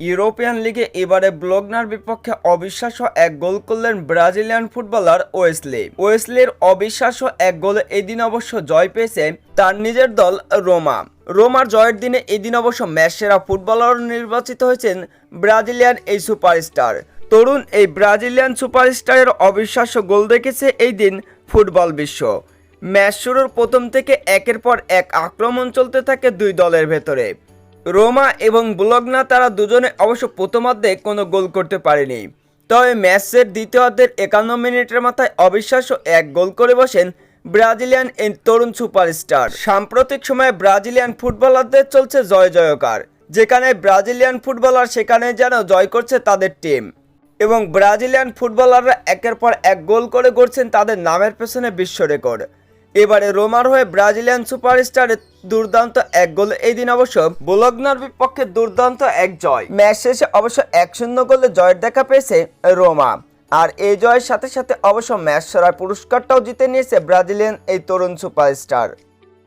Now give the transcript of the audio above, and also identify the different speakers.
Speaker 1: European লিগে এবারে ব্লগনার বিপক্ষে অবিশ্বাস্য এক গোল করলেন ব্রাজিলিয়ান ফুটবলার ওয়েসলি। ওয়েসলির অবিশ্বাস্য এক গোলে এদিন অবশ্য জয় পেয়েছে তার নিজের দল রোমা। রোমার জয়ের দিনে এদিন অবশ্য ম্যাচ সেরা ফুটবলার নির্বাচিত হয়েছেন ব্রাজিলিয়ান এই সুপারস্টার। তরুণ এই ব্রাজিলিয়ান সুপারস্টারের অবিশ্বাস্য গোল দেখেছে এই দিন ফুটবল বিশ্ব। ম্যাচ শুরুর প্রথম থেকে একের পর এক আক্রমণ চলতে থাকে দুই দলের ভেতরে। রোমা এবং বুলগনা তারা দুজনে অবশ্য প্রথমার্ধে কোনো গোল করতে পারেনি। তবে ম্যাচের দ্বিতীয়ার্ধের একান্ন মিনিটের মাথায় অবিশ্বাস্য এক গোল করে বসেন ব্রাজিলিয়ান এই তরুণ সুপারস্টার। সাম্প্রতিক সময়ে ব্রাজিলিয়ান ফুটবলারদের চলছে জয় জয়কার, যেখানে ব্রাজিলিয়ান ফুটবলার সেখানে যেন জয় করছে তাদের টিম। এবং ব্রাজিলিয়ান ফুটবলাররা একের পর এক গোল করে গড়ছেন তাদের নামের পেছনে বিশ্ব রেকর্ড। এবারে রোমার হয়ে ব্রাজিলিয়ান সুপারস্টারের দুর্দান্ত এক গোল এই দিন অবশ্য বোলগনার বিপক্ষে দুর্দান্ত এক জয়। ম্যাচ শেষে অবশ্য এক শূন্য গোলে জয়ের দেখা পেয়েছে রোমা। আর এই জয়ের সাথে সাথে অবশ্য ম্যাচ সেরার পুরস্কারটাও জিতে নিয়েছে ব্রাজিলিয়ান এই তরুণ সুপারস্টার।